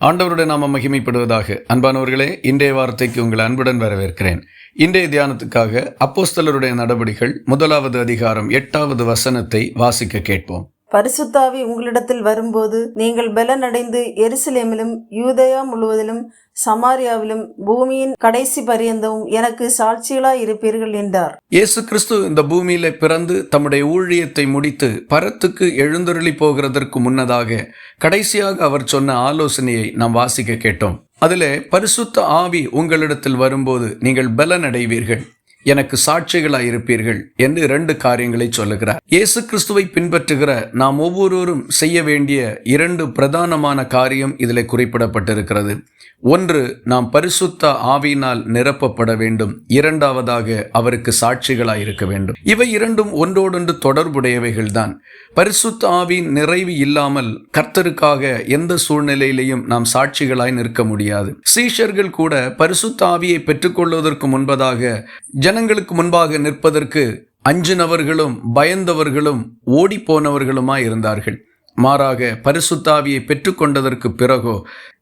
ஆண்டவருடைய நாம மகிமைப்படுவதாக. அன்பானவர்களே இன்றைய வார்த்தைக்கு உங்கள் அன்புடன் வரவேற்கிறேன். இன்றைய தியானத்துக்காக அப்போஸ்தலருடைய நடவடிக்கைகள் முதலாவது அதிகாரம் எட்டாவது வசனத்தை வாசிக்க கேட்போம். பரிசுத்தாவி உங்களிடத்தில் வரும்போது நீங்கள் பலனடைந்து எருசலேமிலும் யூதயா முழுவதிலும் சமாரியாவிலும் பூமியின் கடைசி பரியந்தமும் எனக்கு சாட்சிகளாய் இருப்பீர்கள் என்றார். இயேசு கிறிஸ்து இந்த பூமியில பிறந்து தம்முடைய ஊழியத்தை முடித்து பரத்துக்கு எழுந்தருளி போகிறதற்கு முன்னதாக கடைசியாக அவர் சொன்ன ஆலோசனையை நாம் வாசிக்க கேட்டோம். அதிலே பரிசுத்த ஆவி உங்களிடத்தில் வரும்போது நீங்கள் பலனடைவீர்கள். எனக்கு சாட்சிகளாய் இருப்பீர்கள் என்று இரண்டு காரியங்களை சொல்லுகிறார். இயேசு கிறிஸ்துவை பின்பற்றுகிற நாம் ஒவ்வொருவரும் செய்ய வேண்டிய இரண்டு பிரதானமான காரியம் இதில் குறிப்பிடப்பட்டிருக்கிறது. ஒன்று நாம் பரிசுத்த ஆவியினால் நிரப்பப்பட வேண்டும். இரண்டாவதாக அவருக்கு சாட்சிகளாய் இருக்க வேண்டும். இவை இரண்டும் ஒன்றோடொன்று தொடர்புடையவைகள்தான். பரிசுத்த ஆவியின் நிறைவு இல்லாமல் கர்த்தருக்காக எந்த சூழ்நிலையிலையும் நாம் சாட்சிகளாய் நிற்க முடியாது. சீஷர்கள் கூட பரிசுத்த ஆவியை பெற்றுக்கொள்வதற்கு முன்பதாக ஜனங்களுக்கு முன்பாக நிற்பதற்கு அஞ்சினவர்களும் பயந்தவர்களும் ஓடிப்போனவர்களுமாய் இருந்தார்கள் மாறாக பரிசுத்தாவியை பெற்றுக்கொண்டதற்கு பிறகோ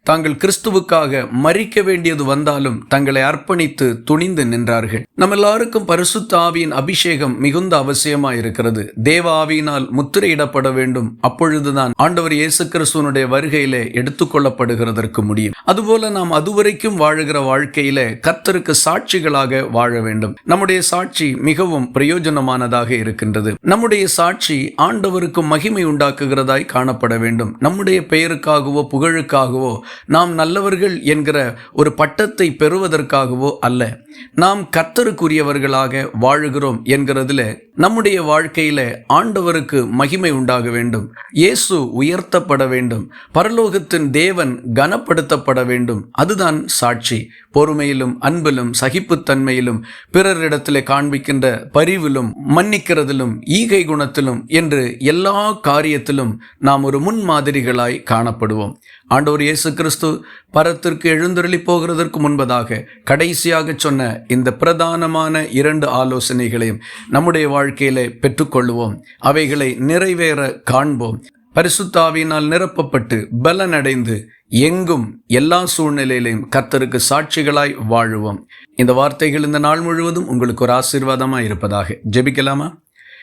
தாங்கள் கிறிஸ்துவுக்காக மறிக்க வேண்டியது வந்தாலும் தங்களை அர்ப்பணித்து துணிந்து நின்றார்கள். நம்ம எல்லாருக்கும் பரிசுத்த ஆவியின் அபிஷேகம் மிகுந்த அவசியமா இருக்கிறது. தேவ ஆவியினால் முத்திரையிடப்பட வேண்டும். அப்பொழுதுதான் ஆண்டவர் இயேசு கிறிஸ்துவனுடைய வருகையிலே எடுத்துக்கொள்ளப்படுகிறதற்கு முடியும். அதுபோல நாம் அதுவரைக்கும் வாழுகிற வாழ்க்கையில கர்த்தருக்கு சாட்சிகளாக வாழ வேண்டும். நம்முடைய சாட்சி மிகவும் பிரயோஜனமானதாக இருக்கின்றது. நம்முடைய சாட்சி ஆண்டவருக்கு மகிமை உண்டாக்குகிறதாய் காணப்பட வேண்டும். நம்முடைய பெயருக்காகவோ புகழுக்காகவோ நாம் நல்லவர்கள் என்கிற ஒரு பட்டத்தை பெறுவதற்காகவோ அல்ல. நாம் கர்த்தருக்குரியவர்களாக வாழுகிறோம் என்கிறதுல நம்முடைய வாழ்க்கையில ஆண்டவருக்கு மகிமை உண்டாக வேண்டும். இயேசு உயர்த்தப்பட வேண்டும். பரலோகத்தின் தேவன் கனப்படுத்தப்பட வேண்டும். அதுதான் சாட்சி. பொறுமையிலும் அன்பிலும் சகிப்புத்தன்மையிலும் பிறரிடத்திலே காண்பிக்கின்ற பரிவிலும் மன்னிக்கிறதிலும் ஈகை குணத்திலும் என்று எல்லா காரியத்திலும் நாம் ஒரு முன்மாதிரிகளாய் காணப்படுவோம். ஆண்டவர் இயேசு கிறிஸ்து பரத்திற்கு எழுந்தருளி போகிறதற்கு முன்பதாக கடைசியாக சொன்ன இந்த பிரதானமான இரண்டு ஆலோசனைகளையும் நம்முடைய வாழ்க்கையிலே பெற்றுக்கொள்வோம். அவைகளை நிறைவேற காண்போம். பரிசுத்தாவினால் நிரப்பப்பட்டு பலனடைந்து எங்கும் எல்லா சூழ்நிலையிலையும் கத்தருக்கு சாட்சிகளாய் வாழுவோம். இந்த வார்த்தைகள் இந்த நாள் முழுவதும் உங்களுக்கு ஒரு ஆசீர்வாதமாக இருப்பதாக. ஜெபிக்கலாமா?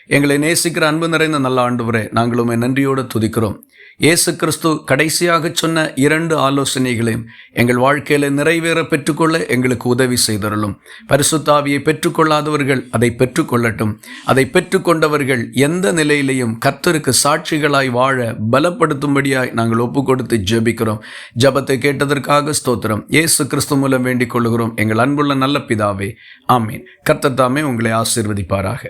எங்களை நேசிக்கிற அன்பு நிறைந்த நல்ல ஆண்டு நாங்கள் உண்மை நன்றியோடு துதிக்கிறோம். இயேசு கிறிஸ்து கடைசியாக சொன்ன இரண்டு ஆலோசனைகளையும் எங்கள் வாழ்க்கையில நிறைவேற பெற்றுக்கொள்ள எங்களுக்கு உதவி செய்தருளும். பரிசுத்தாவியை பெற்றுக்கொள்ளாதவர்கள் அதை பெற்றுக்கொள்ளட்டும். அதை பெற்றுக்கொண்டவர்கள் எந்த நிலையிலையும் கர்த்தருக்கு சாட்சிகளாய் வாழ பலப்படுத்தும்படியாய் நாங்கள் ஒப்பு கொடுத்து ஜெபிக்கிறோம். ஜபத்தை கேட்டதற்காக ஸ்தோத்திரம். இயேசு கிறிஸ்து மூலம் வேண்டிக் கொள்கிறோம் எங்கள் அன்புள்ள நல்ல பிதாவே ஆமீன். கர்த்தர் தாமே உங்களை ஆசீர்வதிப்பாராக.